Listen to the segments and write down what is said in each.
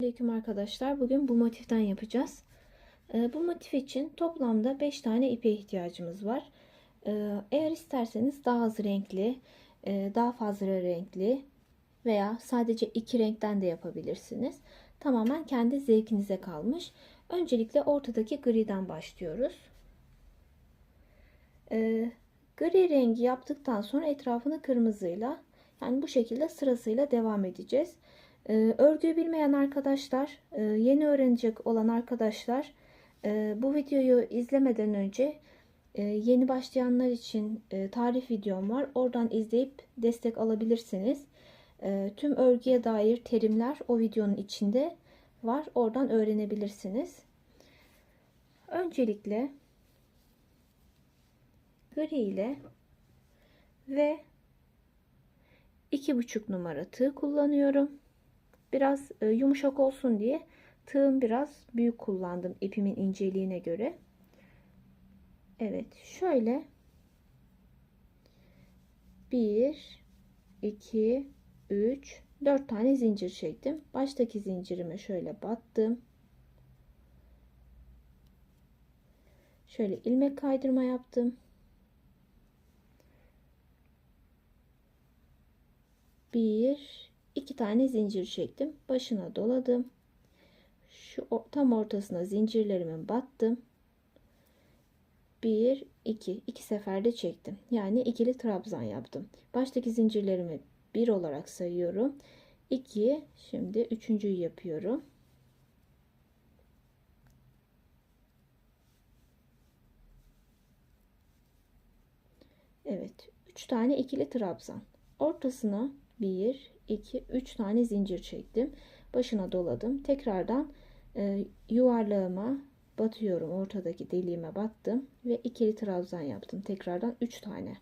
Selamünaleyküm arkadaşlar. Bugün bu motiften yapacağız. Ee, bu motif için toplamda 5 tane ipe ihtiyacımız var. Ee, eğer isterseniz daha az renkli, e, daha fazla renkli veya sadece iki renkten de yapabilirsiniz. Tamamen kendi zevkinize kalmış. Öncelikle ortadaki griden başlıyoruz. Ee, gri rengi yaptıktan sonra etrafını kırmızıyla yani bu şekilde sırasıyla devam edeceğiz. Ee, örgüyü bilmeyen arkadaşlar, e, yeni öğrenecek olan arkadaşlar e, bu videoyu izlemeden önce e, yeni başlayanlar için e, tarif videom var. Oradan izleyip destek alabilirsiniz. E, tüm örgüye dair terimler o videonun içinde var. Oradan öğrenebilirsiniz. Öncelikle gri ile ve iki buçuk numara tığ kullanıyorum biraz e, yumuşak olsun diye tığım biraz büyük kullandım ipimin inceliğine göre. Evet şöyle 1 2 3 4 tane zincir çektim. Baştaki zincirime şöyle battım. Şöyle ilmek kaydırma yaptım. 1 iki tane zincir çektim. Başına doladım. Şu tam ortasına zincirlerimin battım. 1 2 iki seferde çektim. Yani ikili trabzan yaptım. Baştaki zincirlerimi 1 olarak sayıyorum. 2 şimdi üçüncüyü yapıyorum. Evet, 3 tane ikili trabzan. Ortasına 1 2 3 tane zincir çektim. Başına doladım. Tekrardan e, yuvarlağıma batıyorum. Ortadaki deliğime battım ve ikili trabzan yaptım. Tekrardan 3 tane.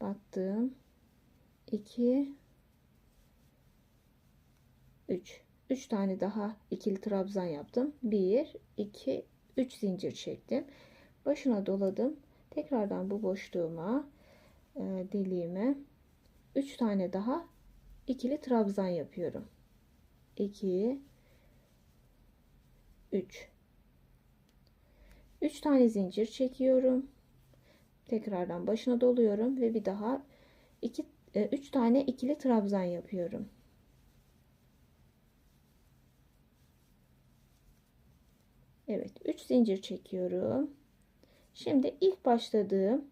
Battım. 2 3 3 tane daha ikili trabzan yaptım. 1 2 3 zincir çektim. Başına doladım. Tekrardan bu boşluğuma e, deliğime 3 tane daha ikili trabzan yapıyorum. 2 3 3 tane zincir çekiyorum. Tekrardan başına doluyorum ve bir daha 2 3 e, tane ikili trabzan yapıyorum. Evet, 3 zincir çekiyorum. Şimdi ilk başladığım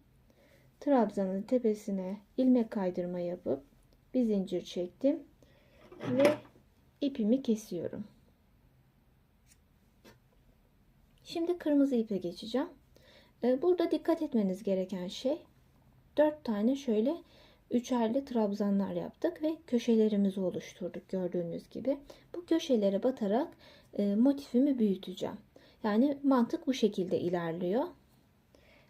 trabzanın tepesine ilmek kaydırma yapıp bir zincir çektim ve ipimi kesiyorum. Şimdi kırmızı ipe geçeceğim. Ee, burada dikkat etmeniz gereken şey 4 tane şöyle üçerli trabzanlar yaptık ve köşelerimizi oluşturduk gördüğünüz gibi. Bu köşelere batarak e, motifimi büyüteceğim. Yani mantık bu şekilde ilerliyor.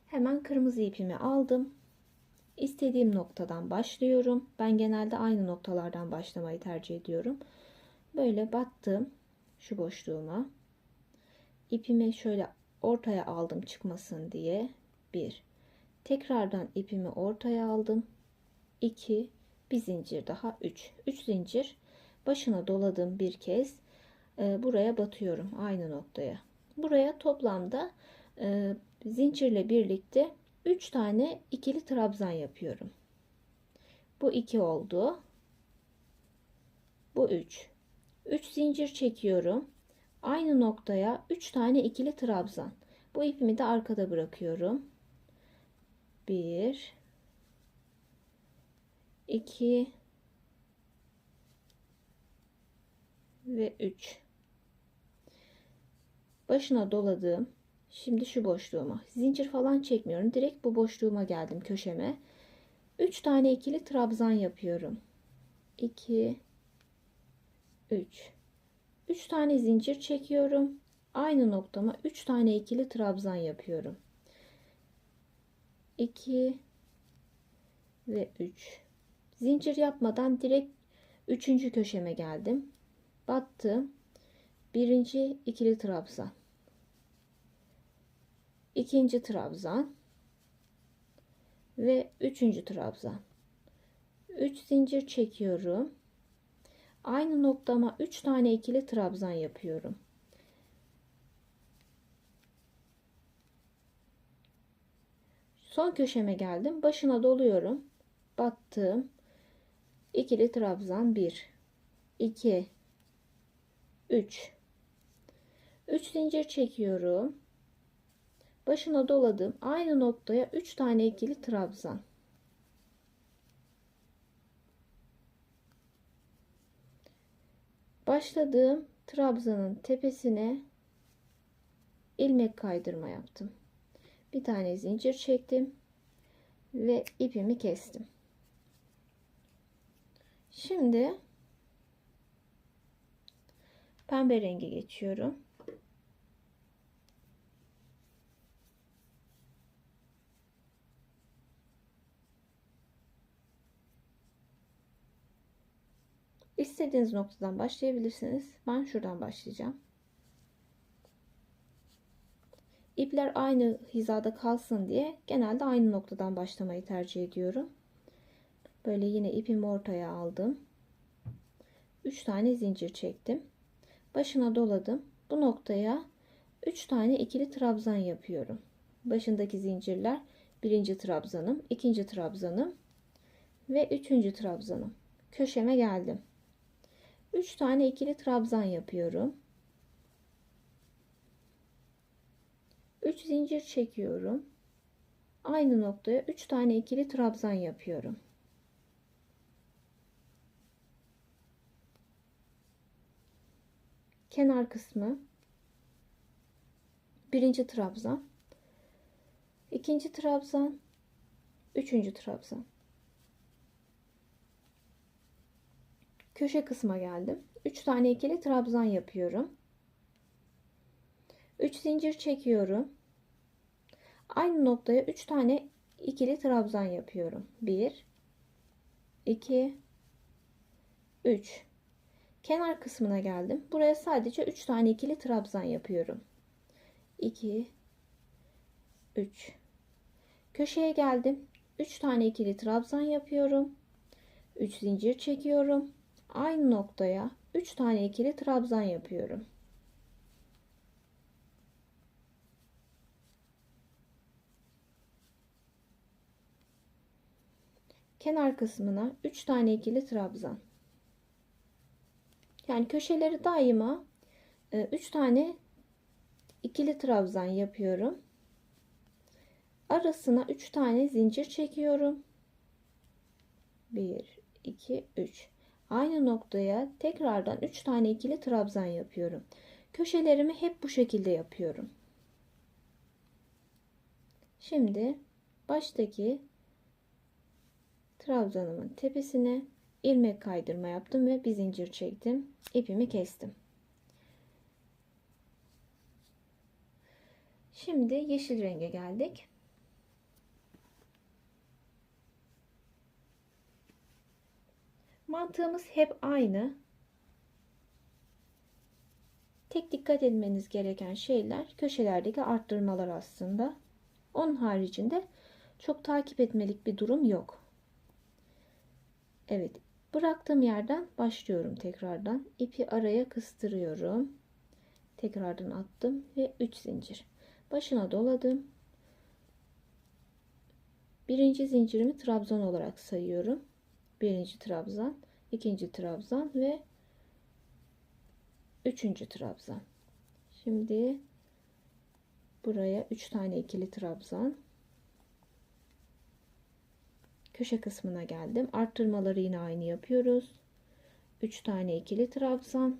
Hemen kırmızı ipimi aldım istediğim noktadan başlıyorum. Ben genelde aynı noktalardan başlamayı tercih ediyorum. Böyle battım şu boşluğuma. İpimi şöyle ortaya aldım çıkmasın diye. 1. Tekrardan ipimi ortaya aldım. 2. Bir zincir daha 3. 3 zincir başına doladım bir kez. Ee, buraya batıyorum aynı noktaya. Buraya toplamda e, zincirle birlikte 3 tane ikili trabzan yapıyorum. Bu 2 oldu. Bu 3. 3 zincir çekiyorum. Aynı noktaya 3 tane ikili trabzan. Bu ipimi de arkada bırakıyorum. 1 2 ve 3 başına doladığım Şimdi şu boşluğuma. Zincir falan çekmiyorum. Direkt bu boşluğuma geldim köşeme. 3 tane ikili trabzan yapıyorum. 2 3 3 tane zincir çekiyorum. Aynı noktama 3 tane ikili trabzan yapıyorum. 2 ve 3 zincir yapmadan direkt üçüncü köşeme geldim. Battım. Birinci ikili trabzan ikinci trabzan ve üçüncü trabzan. 3 zincir çekiyorum. Aynı noktama 3 tane ikili trabzan yapıyorum. Son köşeme geldim. Başına doluyorum. Battım. İkili trabzan 1 2 3 3 zincir çekiyorum. Başına doladım. Aynı noktaya 3 tane ikili trabzan. Başladığım trabzanın tepesine ilmek kaydırma yaptım. Bir tane zincir çektim ve ipimi kestim. Şimdi pembe rengi geçiyorum. İstediğiniz noktadan başlayabilirsiniz. Ben şuradan başlayacağım. İpler aynı hizada kalsın diye genelde aynı noktadan başlamayı tercih ediyorum. Böyle yine ipimi ortaya aldım. 3 tane zincir çektim. Başına doladım. Bu noktaya 3 tane ikili trabzan yapıyorum. Başındaki zincirler birinci trabzanım, ikinci trabzanım ve üçüncü trabzanım. Köşeme geldim. 3 tane ikili trabzan yapıyorum. 3 zincir çekiyorum. Aynı noktaya 3 tane ikili trabzan yapıyorum. Kenar kısmı birinci trabzan, ikinci trabzan, üçüncü trabzan. Köşe kısma geldim. 3 tane ikili trabzan yapıyorum. 3 zincir çekiyorum. Aynı noktaya 3 tane ikili trabzan yapıyorum. 1 2 3 Kenar kısmına geldim. Buraya sadece 3 tane ikili trabzan yapıyorum. 2 3 Köşeye geldim. 3 tane ikili trabzan yapıyorum. 3 zincir çekiyorum aynı noktaya 3 tane ikili trabzan yapıyorum. Kenar kısmına 3 tane ikili trabzan. Yani köşeleri daima 3 e, tane ikili trabzan yapıyorum. Arasına 3 tane zincir çekiyorum. 1 2 3 aynı noktaya tekrardan 3 tane ikili trabzan yapıyorum. Köşelerimi hep bu şekilde yapıyorum. Şimdi baştaki trabzanımın tepesine ilmek kaydırma yaptım ve bir zincir çektim. ipimi kestim. Şimdi yeşil renge geldik. Mantığımız hep aynı. Tek dikkat etmeniz gereken şeyler köşelerdeki arttırmalar aslında. Onun haricinde çok takip etmelik bir durum yok. Evet, bıraktığım yerden başlıyorum tekrardan. İpi araya kıstırıyorum. Tekrardan attım ve 3 zincir. Başına doladım. Birinci zincirimi trabzan olarak sayıyorum birinci trabzan, ikinci trabzan ve üçüncü trabzan. Şimdi buraya üç tane ikili trabzan. Köşe kısmına geldim. Arttırmaları yine aynı yapıyoruz. Üç tane ikili trabzan.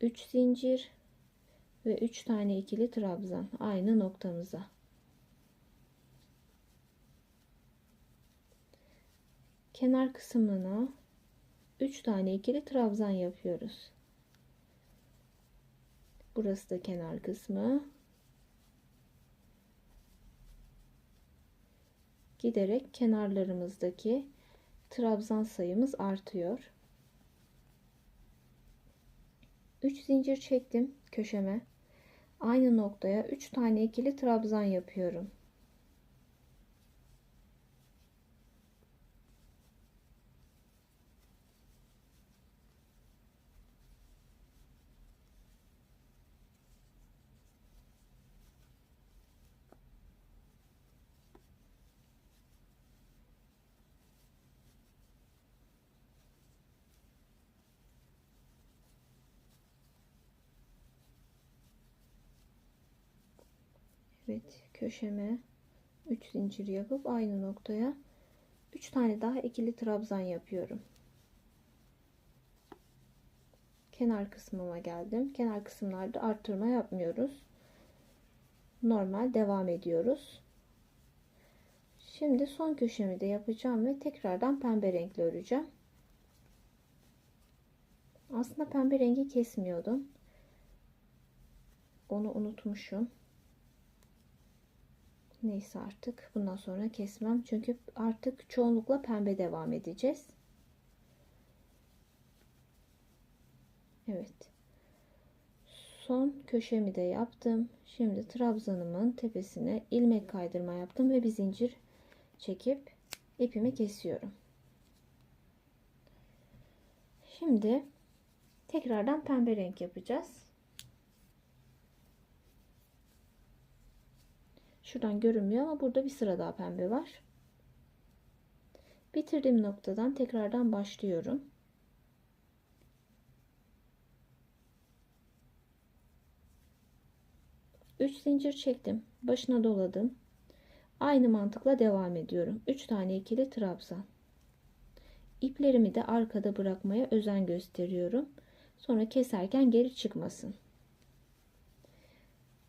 üç zincir ve üç tane ikili trabzan aynı noktamıza. Kenar kısmına 3 tane ikili trabzan yapıyoruz. Burası da kenar kısmı. Giderek kenarlarımızdaki trabzan sayımız artıyor. 3 zincir çektim köşeme. Aynı noktaya 3 tane ikili trabzan yapıyorum. Evet köşeme 3 zincir yapıp aynı noktaya 3 tane daha ikili trabzan yapıyorum. Kenar kısmıma geldim. Kenar kısımlarda arttırma yapmıyoruz. Normal devam ediyoruz. Şimdi son köşemi de yapacağım ve tekrardan pembe renkle öreceğim. Aslında pembe rengi kesmiyordum. Onu unutmuşum. Neyse artık bundan sonra kesmem. Çünkü artık çoğunlukla pembe devam edeceğiz. Evet. Son köşemi de yaptım. Şimdi trabzanımın tepesine ilmek kaydırma yaptım ve bir zincir çekip ipimi kesiyorum. Şimdi tekrardan pembe renk yapacağız. Şuradan görünmüyor ama burada bir sıra daha pembe var. Bitirdiğim noktadan tekrardan başlıyorum. Üç zincir çektim. Başına doladım. Aynı mantıkla devam ediyorum. 3 tane ikili trabzan. İplerimi de arkada bırakmaya özen gösteriyorum. Sonra keserken geri çıkmasın.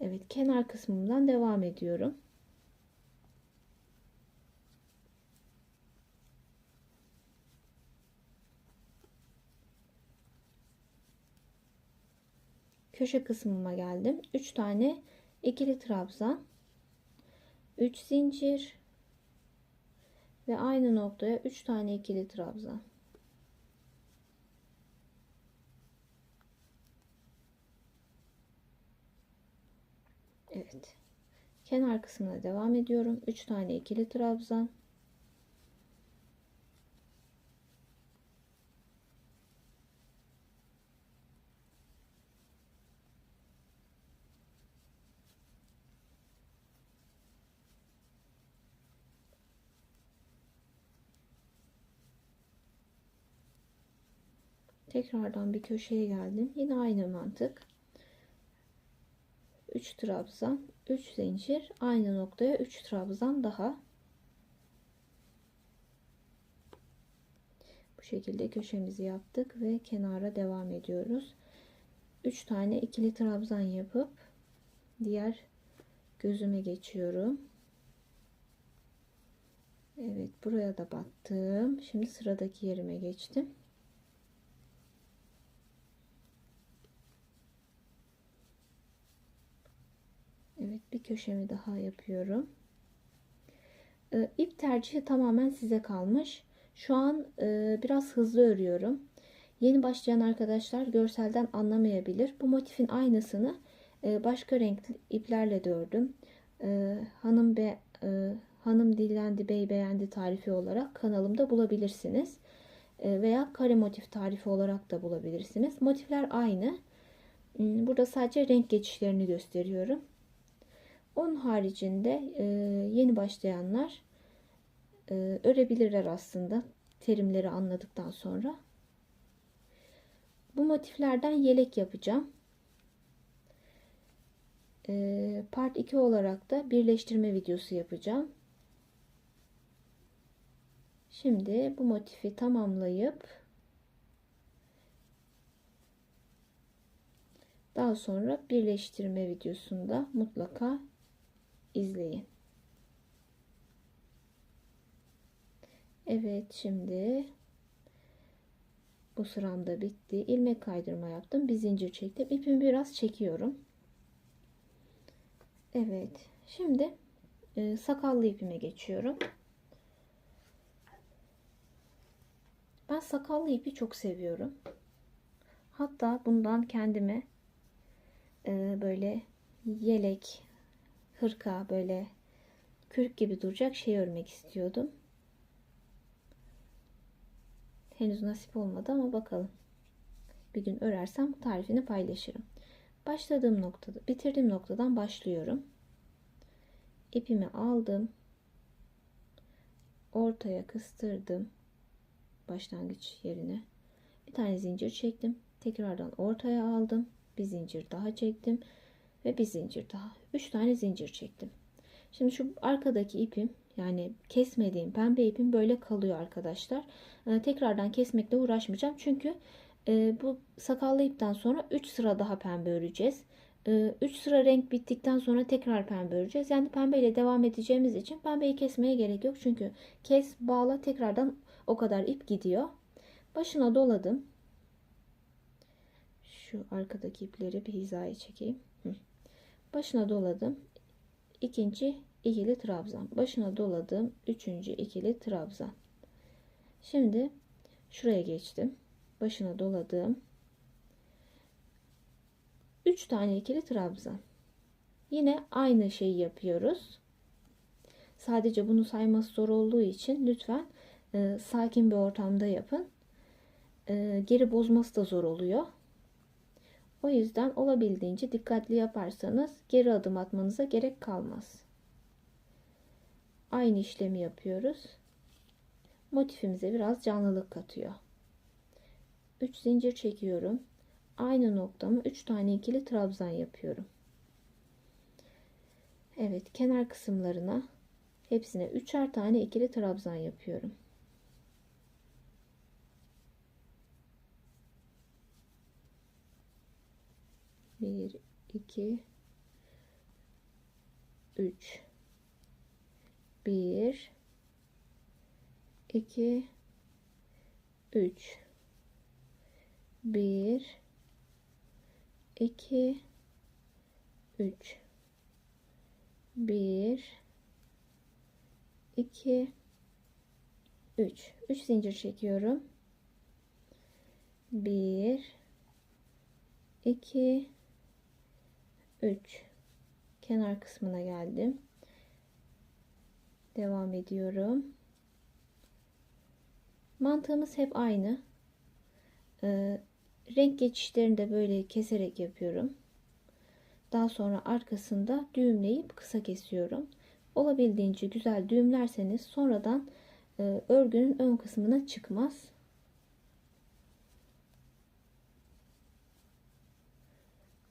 Evet kenar kısmından devam ediyorum. Köşe kısmıma geldim. 3 tane ikili trabzan 3 zincir ve aynı noktaya 3 tane ikili trabzan. Evet. Kenar kısmına devam ediyorum. 3 tane ikili trabzan. Tekrardan bir köşeye geldim. Yine aynı mantık. 3 trabzan, 3 zincir, aynı noktaya 3 trabzan daha. Bu şekilde köşemizi yaptık ve kenara devam ediyoruz. 3 tane ikili trabzan yapıp diğer gözüme geçiyorum. Evet, buraya da battım. Şimdi sıradaki yerime geçtim. Evet bir köşemi daha yapıyorum. Ee, ip tercihi tamamen size kalmış. Şu an e, biraz hızlı örüyorum. Yeni başlayan arkadaşlar görselden anlamayabilir. Bu motifin aynısını e, başka renkli iplerle de ördüm. E, hanım be e, hanım dillendi bey beğendi tarifi olarak kanalımda bulabilirsiniz. E, veya kare motif tarifi olarak da bulabilirsiniz. Motifler aynı. Hmm, burada sadece renk geçişlerini gösteriyorum. Onun haricinde e, yeni başlayanlar e, örebilirler aslında terimleri anladıktan sonra. Bu motiflerden yelek yapacağım. E, part 2 olarak da birleştirme videosu yapacağım. Şimdi bu motifi tamamlayıp daha sonra birleştirme videosunda mutlaka izleyin. Evet şimdi bu sıram da bitti. İlmek kaydırma yaptım. Bir zincir çektim. İpimi biraz çekiyorum. Evet. Şimdi e, sakallı ipime geçiyorum. Ben sakallı ipi çok seviyorum. Hatta bundan kendime e, böyle yelek hırka böyle kürk gibi duracak şey örmek istiyordum. Henüz nasip olmadı ama bakalım. Bir gün örersem tarifini paylaşırım. Başladığım noktada, bitirdiğim noktadan başlıyorum. İpimi aldım. Ortaya kıstırdım. Başlangıç yerine. Bir tane zincir çektim. Tekrardan ortaya aldım. Bir zincir daha çektim ve bir zincir daha. 3 tane zincir çektim. Şimdi şu arkadaki ipim yani kesmediğim pembe ipim böyle kalıyor arkadaşlar. Ee, tekrardan kesmekle uğraşmayacağım. Çünkü e, bu sakallı ipten sonra 3 sıra daha pembe öreceğiz. 3 sıra renk bittikten sonra tekrar pembe öreceğiz. Yani pembe ile devam edeceğimiz için pembeyi kesmeye gerek yok. Çünkü kes, bağla tekrardan o kadar ip gidiyor. Başına doladım. Şu arkadaki ipleri bir hizaya çekeyim. Başına doladım. İkinci ikili trabzan. Başına doladım. Üçüncü ikili trabzan. Şimdi şuraya geçtim. Başına doladım. 3 tane ikili trabzan. Yine aynı şeyi yapıyoruz. Sadece bunu sayması zor olduğu için lütfen e, sakin bir ortamda yapın. E, geri bozması da zor oluyor. O yüzden olabildiğince dikkatli yaparsanız geri adım atmanıza gerek kalmaz. Aynı işlemi yapıyoruz. Motifimize biraz canlılık katıyor. 3 zincir çekiyorum aynı noktamı 3 tane ikili trabzan yapıyorum. Evet kenar kısımlarına hepsine üçer tane ikili trabzan yapıyorum. Bir, iki, üç, bir, iki, üç, bir, 2 3 1 2 3 3 zincir çekiyorum. 1 2 3 kenar kısmına geldim devam ediyorum mantığımız hep aynı ee, renk geçişlerini de böyle keserek yapıyorum. Daha sonra arkasında düğümleyip kısa kesiyorum. Olabildiğince güzel düğümlerseniz sonradan e, örgünün ön kısmına çıkmaz.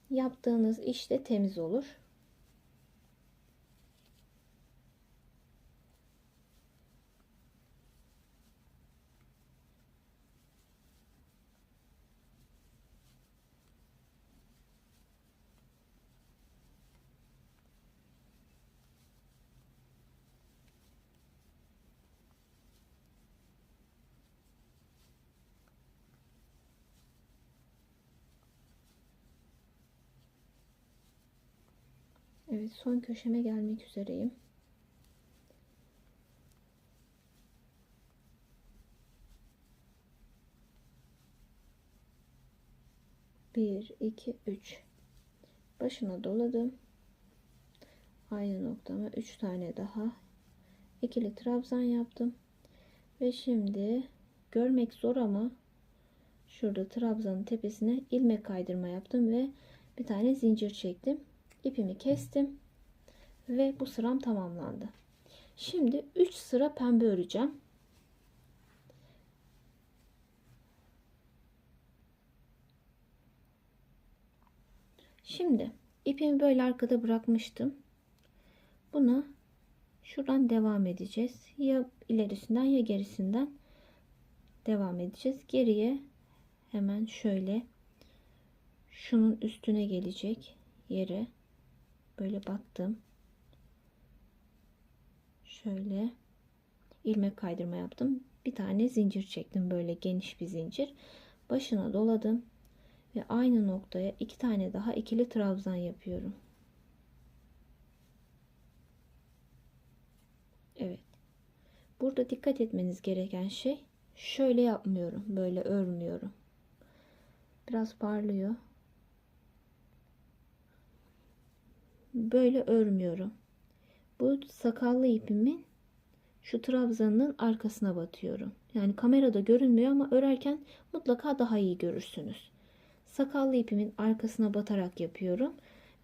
Yaptığınız iş de temiz olur. Evet son köşeme gelmek üzereyim. Bir, iki, üç. Başına doladım. Aynı noktama üç tane daha ikili trabzan yaptım. Ve şimdi görmek zor ama şurada trabzanın tepesine ilmek kaydırma yaptım ve bir tane zincir çektim ipimi kestim ve bu sıram tamamlandı. Şimdi 3 sıra pembe öreceğim. Şimdi ipimi böyle arkada bırakmıştım. Bunu şuradan devam edeceğiz. Ya ilerisinden ya gerisinden devam edeceğiz. Geriye hemen şöyle şunun üstüne gelecek yere böyle battım. Şöyle ilmek kaydırma yaptım. Bir tane zincir çektim böyle geniş bir zincir. Başına doladım ve aynı noktaya iki tane daha ikili trabzan yapıyorum. Evet. Burada dikkat etmeniz gereken şey şöyle yapmıyorum. Böyle örmüyorum. Biraz parlıyor. Böyle örmüyorum. Bu sakallı ipimin şu trabzanın arkasına batıyorum. Yani kamerada görünmüyor ama örerken mutlaka daha iyi görürsünüz. Sakallı ipimin arkasına batarak yapıyorum.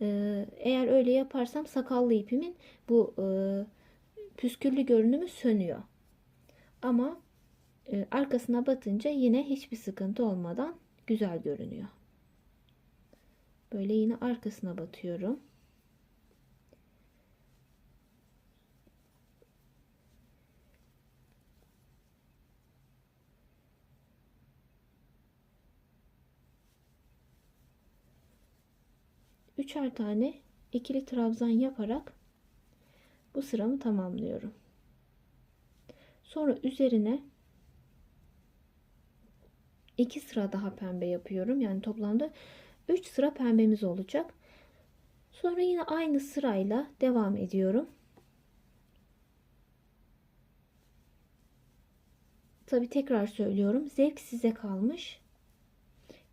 Ee, eğer öyle yaparsam sakallı ipimin bu e, püsküllü görünümü sönüyor. Ama e, arkasına batınca yine hiçbir sıkıntı olmadan güzel görünüyor. böyle yine arkasına batıyorum. Üçer tane ikili trabzan yaparak bu sıramı tamamlıyorum. Sonra üzerine iki sıra daha pembe yapıyorum. Yani toplamda 3 sıra pembemiz olacak. Sonra yine aynı sırayla devam ediyorum. Tabi tekrar söylüyorum. Zevk size kalmış.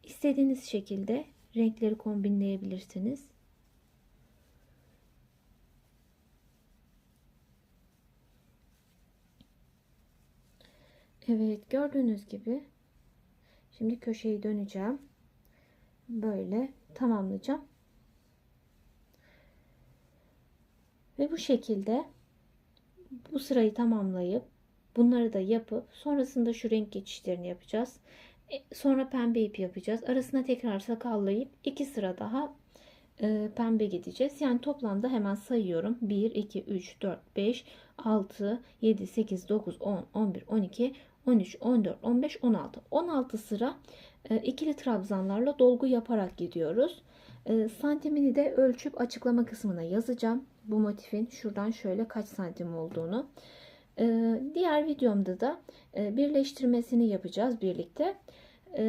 İstediğiniz şekilde renkleri kombinleyebilirsiniz. Evet gördüğünüz gibi şimdi köşeyi döneceğim. Böyle tamamlayacağım. Ve bu şekilde bu sırayı tamamlayıp bunları da yapıp sonrasında şu renk geçişlerini yapacağız. E, Sonra pembe ip yapacağız. Arasına tekrar sakallayıp iki sıra daha e, pembe gideceğiz. Yani toplamda hemen sayıyorum. 1, 2, 3, 4, 5, 6, 7, 8, 9, 10, 11, 12, 13, 14, 15, 16. 16 sıra e, ikili trabzanlarla dolgu yaparak gidiyoruz. Santimini de ölçüp açıklama kısmına yazacağım. Bu motifin şuradan şöyle kaç santim olduğunu. Diğer videomda da birleştirmesini yapacağız birlikte. E,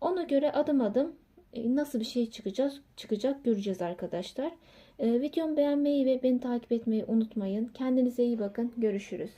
ona göre adım adım e, nasıl bir şey çıkacağız çıkacak göreceğiz arkadaşlar. E, videomu beğenmeyi ve beni takip etmeyi unutmayın. Kendinize iyi bakın. Görüşürüz.